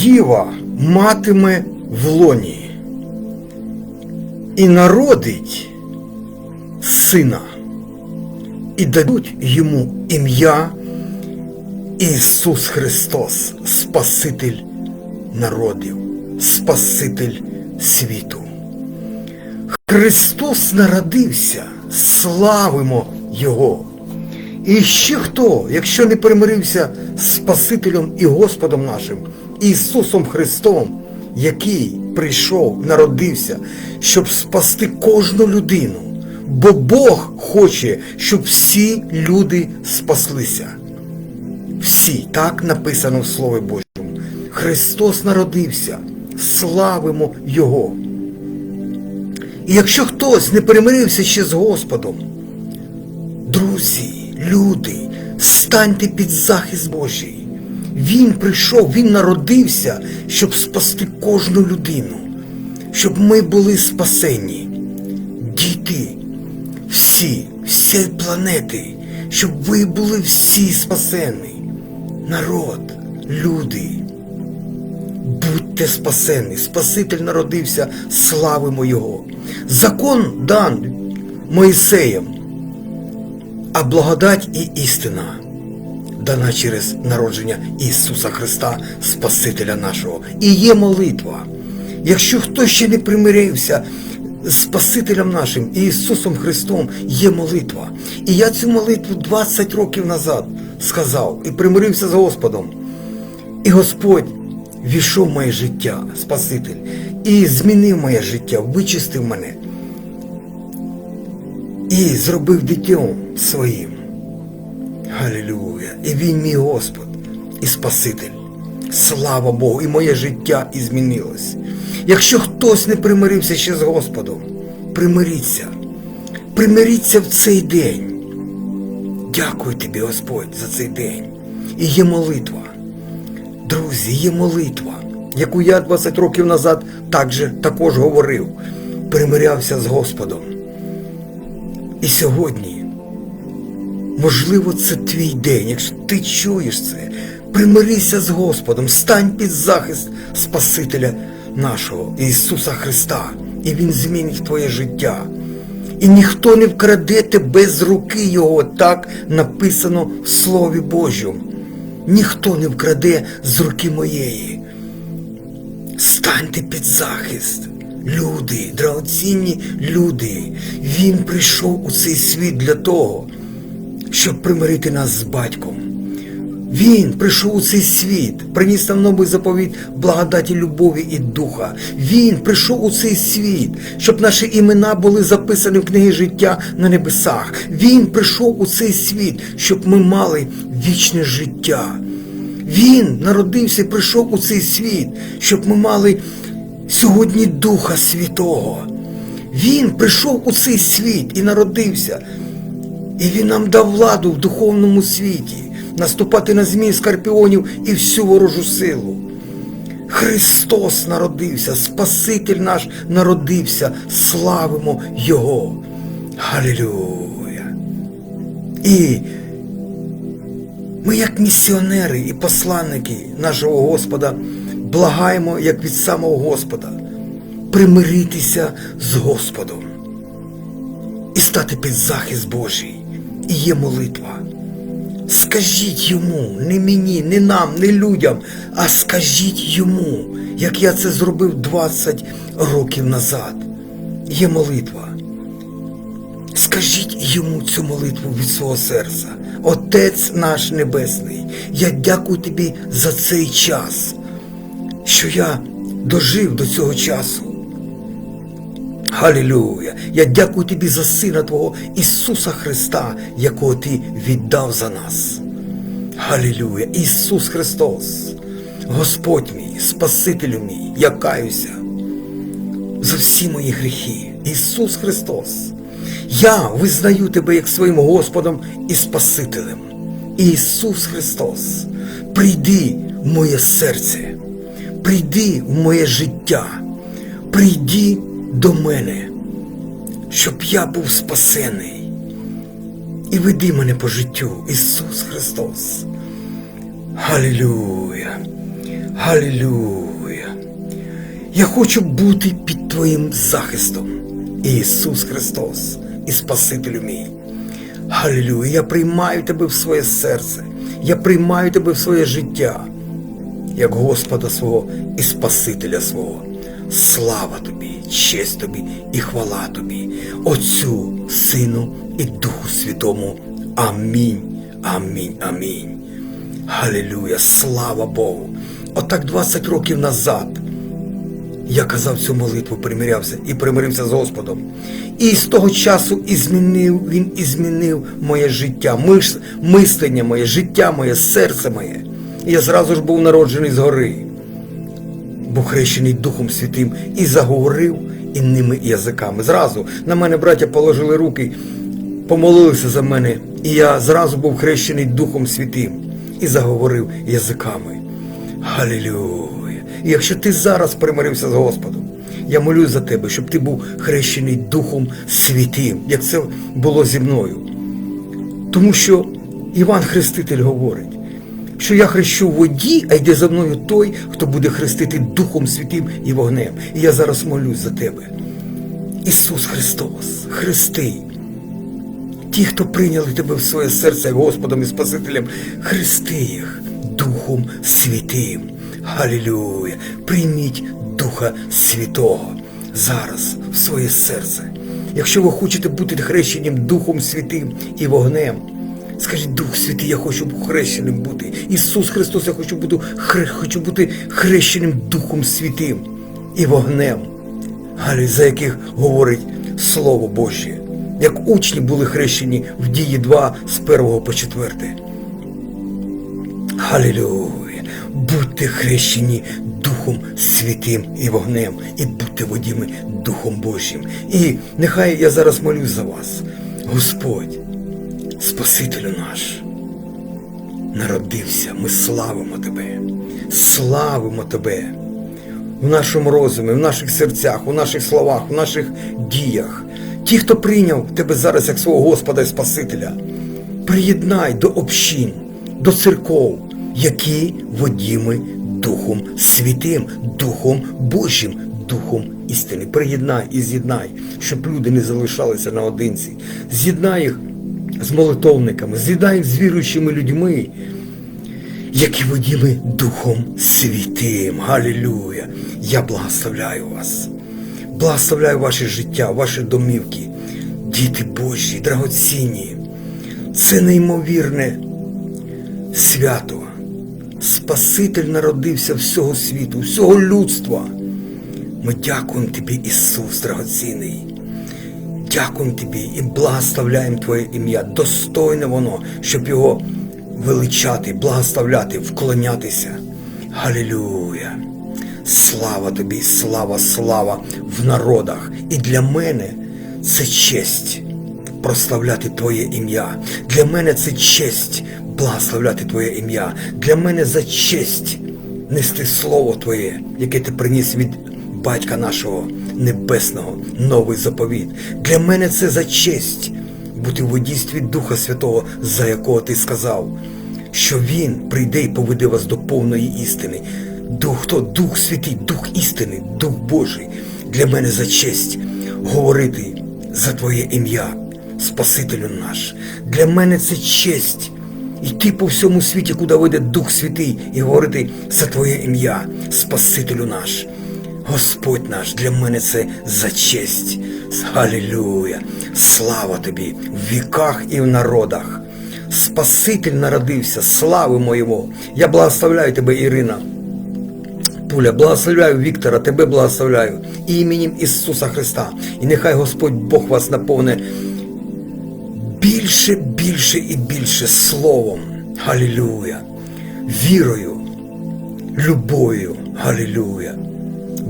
діва матиме в лоні і народить сина, і дадуть йому ім'я Ісус Христос, Спаситель народів, Спаситель світу. Христос народився, славимо Його. І ще хто, якщо не примирився з Спасителем і Господом нашим, Ісусом Христом, який прийшов, народився, щоб спасти кожну людину, бо Бог хоче, щоб всі люди спаслися. Всі, так написано в Слові Божому. Христос народився, славимо Його. І якщо хтось не перемирився ще з Господом, друзі, люди, станьте під захист Божий. Він прийшов, Він народився, щоб спасти кожну людину, щоб ми були спасені. Діти, всі, всі планети, щоб ви були всі спасені. Народ, люди, будьте спасені. Спаситель народився, славимо Його. Закон дан Моїсеєм, а благодать і істина дана через народження Ісуса Христа, Спасителя нашого. І є молитва. Якщо хтось ще не примирився з Спасителем нашим Ісусом Христом, є молитва. І я цю молитву 20 років назад сказав і примирився з Господом. І Господь війшов в моє життя, Спаситель, і змінив моє життя, вичистив мене і зробив дитям своїм. Галілюя! І він мій Господь і Спаситель. Слава Богу, і моє життя і змінилось. Якщо хтось не примирився ще з Господом, примиріться, примиріться в цей день. Дякую тобі, Господь, за цей день. І є молитва. Друзі, є молитва, яку я 20 років назад також, також говорив, примирявся з Господом. І сьогодні, можливо, це твій день, якщо ти чуєш це, примирися з Господом, стань під захист Спасителя нашого Ісуса Христа, і Він змінить твоє життя. І ніхто не вкраде тебе з руки Його, так написано в Слові Божому. Ніхто не вкраде з руки моєї. Станьте під захист. Люди, драгоцінні люди. Він прийшов у цей світ для того, щоб примирити нас з батьком. Він прийшов у цей світ, приніс нам новий заповіт благодаті, любові і духа. Він прийшов у цей світ, щоб наші імена були записані в книги життя на небесах. Він прийшов у цей світ, щоб ми мали вічне життя. Він народився і прийшов у цей світ, щоб ми мали сьогодні Духа Святого. Він прийшов у цей світ і народився. І він нам дав владу в духовному світі, наступати на змій скорпіонів і всю ворожу силу. Христос народився, Спаситель наш народився, славимо Його. Галілюя! І ми, як місіонери і посланники нашого Господа, благаємо, як від самого Господа, примиритися з Господом і стати під захист Божий. І є молитва. Скажіть йому, не мені, не нам, не людям, а скажіть йому, як я це зробив 20 років назад. Є молитва. Скажіть йому цю молитву від свого серця. Отець наш Небесний, я дякую тобі за цей час, що я дожив до цього часу. Халілюя! Я дякую тобі за Сина Твого Ісуса Христа, якого Ти віддав за нас. Халілюя! Ісус Христос, Господь мій, Спасителю мій, я каюся за всі мої гріхи. Ісус Христос. Я визнаю Тебе як своїм Господом і Спасителем. Ісус Христос, прийди в моє серце, прийди в моє життя, прийди до мене, щоб я був спасений. І веди мене по життю, Ісус Христос. Халілюя! Галілюя. Я хочу бути під Твоїм захистом. Ісус Христос і Спасителю мій. Галілюя. Я приймаю тебе в своє серце. Я приймаю тебе в своє життя, як Господа свого і Спасителя свого. Слава тобі, честь тобі і хвала тобі, Отцю, Сину і Духу Святому. Амінь. Амінь. Амінь. Галілюя, слава Богу. Отак 20 років назад я казав цю молитву, примирявся і примирився з Господом. І з того часу і змінив, він і змінив моє життя, мислення моє, життя моє, серце моє. Я зразу ж був народжений згори, був хрещений Духом Святим і заговорив інними язиками. Зразу на мене браття положили руки, помолилися за мене, і я зразу був хрещений Духом Святим і заговорив язиками. Галілюя! І якщо ти зараз примирився з Господом, я молюсь за тебе, щоб ти був хрещений Духом Святим, як це було зі мною. Тому що Іван Хреститель говорить, що я хрещу в воді, а йде за мною той, хто буде хрестити Духом Святим і вогнем. І я зараз молюсь за тебе. Ісус Христос, Христи. Ті, хто прийняли тебе в своє серце Господом і Спасителем, хрести їх Духом Святим. Галілюя! Прийміть Духа Святого зараз в своє серце. Якщо ви хочете бути хрещеним Духом Святим і вогнем, скажіть, Дух Святий, я хочу хрещеним бути. Ісус Христос, я хочу бути, хре, хочу бути хрещеним Духом Святим і вогнем, за яких говорить Слово Боже, як учні були хрещені в дії 2 з 1 по 4. Галілюя! Будьте хрещені Духом Святим і вогнем, і будьте водіми Духом Божим. І нехай я зараз молюсь за вас, Господь, Спасителю наш, народився, ми славимо Тебе, славимо Тебе в нашому розумі, в наших серцях, у наших словах, у наших діях. Ті, хто прийняв Тебе зараз як свого Господа і Спасителя, приєднай до общин, до церков які водіми Духом Святим, Духом Божим, Духом істини. Приєднай і з'єднай, щоб люди не залишалися наодинці. З'єднай їх з молитовниками, їх з віруючими людьми, які водіми Духом Святим. Галілюя! Я благословляю вас. Благословляю ваше життя, ваші домівки, діти Божі, драгоцінні. Це неймовірне свято. Спаситель народився всього світу, всього людства. Ми дякуємо Тобі, Ісус, драгоцінний. Дякуємо Тобі і благословляємо Твоє ім'я. Достойне воно, щоб його величати, благословляти, вклонятися. Галілюя! Слава тобі, слава, слава в народах. І для мене це честь прославляти Твоє ім'я. Для мене це честь благословляти Твоє ім'я. Для мене за честь нести Слово Твоє, яке ти приніс від Батька нашого Небесного, новий заповіт. Для мене це за честь бути в водійстві Духа Святого, за якого ти сказав, що Він прийде і поведе вас до повної істини. Дух хто? Дух Святий, Дух істини, Дух Божий. Для мене за честь говорити за Твоє ім'я, Спасителю наш. Для мене це честь йти по всьому світі, куди вийде Дух Святий, і говорити за Твоє ім'я, Спасителю наш. Господь наш, для мене це за честь. Галілюя! Слава тобі в віках і в народах. Спаситель народився, славимо Його. Я благословляю тебе, Ірина. Пуля, благословляю Віктора, тебе благословляю іменем Ісуса Христа. І нехай Господь Бог вас наповне більше, більше і більше словом. Галілюя, вірою, любов'ю, Галілюя.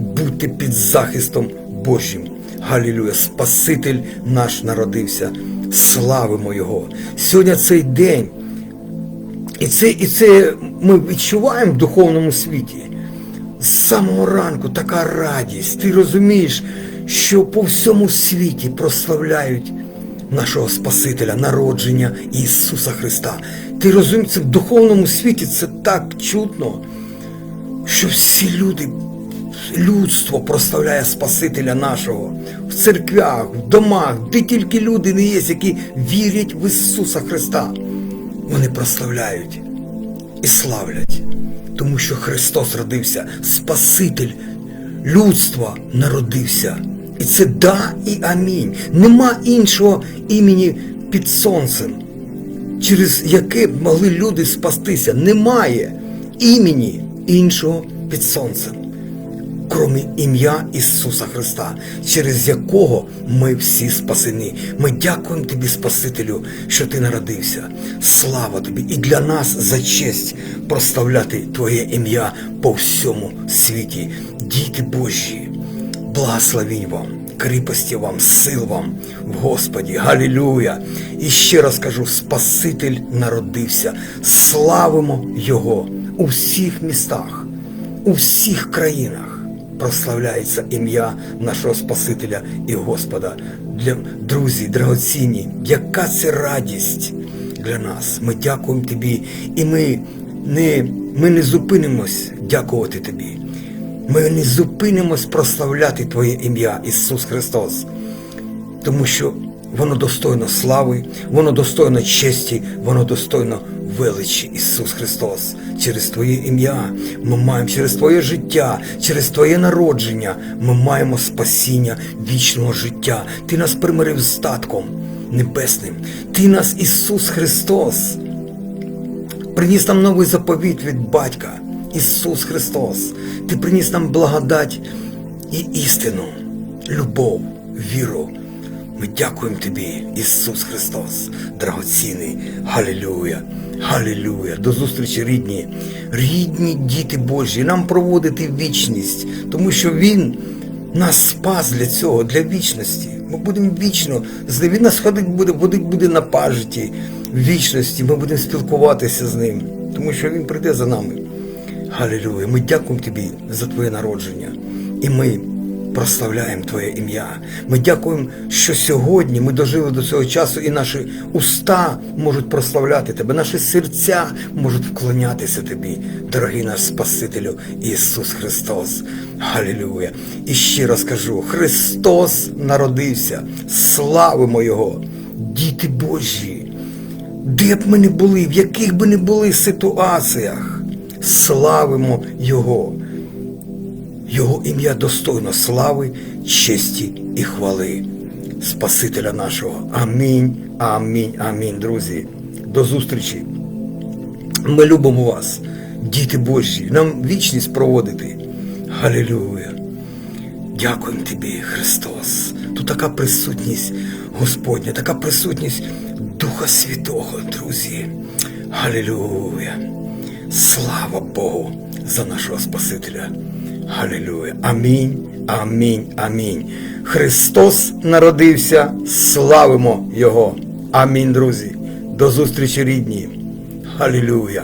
Будьте під захистом Божим. Галілюя, Спаситель наш народився. Славимо Його. Сьогодні цей день. І це, і це ми відчуваємо в духовному світі. З самого ранку така радість. Ти розумієш, що по всьому світі прославляють нашого Спасителя, народження Ісуса Христа. Ти розумієш, це в духовному світі це так чутно, що всі люди, людство прославляє Спасителя нашого в церквях, в домах, де тільки люди не є, які вірять в Ісуса Христа. Вони прославляють і славлять, тому що Христос родився, Спаситель людства народився. І це да і амінь. Нема іншого імені під сонцем, через яке б могли люди спастися. Немає імені іншого під сонцем, крім ім'я Ісуса Христа, через якого ми всі спасені. Ми дякуємо тобі, Спасителю, що ти народився. Слава тобі! І для нас за честь проставляти Твоє ім'я по всьому світі. Діти Божі, благословінь вам. Кріпості вам, сил вам в Господі, Галілюя! І ще раз кажу, Спаситель народився. Славимо Його у всіх містах, у всіх країнах прославляється ім'я нашого Спасителя і Господа. Для друзі, драгоцінні, яка це радість для нас. Ми дякуємо тобі, і ми не, ми не зупинимось дякувати тобі. Ми не зупинимось прославляти Твоє ім'я, Ісус Христос, тому що воно достойно слави, воно достойно честі, воно достойно величі Ісус Христос. Через Твоє ім'я ми маємо через Твоє життя, через Твоє народження ми маємо спасіння вічного життя. Ти нас примирив з статком небесним. Ти нас, Ісус Христос, приніс нам новий заповіт від Батька. Ісус Христос, Ти приніс нам благодать і істину, любов, віру. Ми дякуємо Тобі, Ісус Христос, драгоцінний. Галілюя, Галілюя. До зустрічі, рідні, рідні діти Божі, нам проводити вічність, тому що Він нас спас для цього, для вічності. Ми будемо вічно з ним. Він нас ходить буде, буде, буде на пажиті вічності. Ми будемо спілкуватися з ним, тому що Він прийде за нами. Галілюя! Ми дякуємо Тобі за Твоє народження. І ми прославляємо Твоє ім'я. Ми дякуємо, що сьогодні ми дожили до цього часу, і наші уста можуть прославляти Тебе, наші серця можуть вклонятися Тобі, дорогий наш Спасителю Ісус Христос. Галілюя! І ще раз кажу, Христос народився, славимо Його, діти Божі, де б ми не були, в яких би не були ситуаціях славимо Його. Його ім'я достойно слави, честі і хвали, Спасителя нашого. Амінь, амінь, амінь, друзі. До зустрічі. Ми любимо вас, діти Божі, нам вічність проводити. Галілюя. Дякуємо тобі, Христос. Тут така присутність Господня, така присутність Духа Святого, друзі. Галілюя. Слава Богу за нашого Спасителя. Галілюя. Амінь, амінь, амінь. Христос народився, славимо Його. Амінь, друзі. До зустрічі рідні. Галілюя.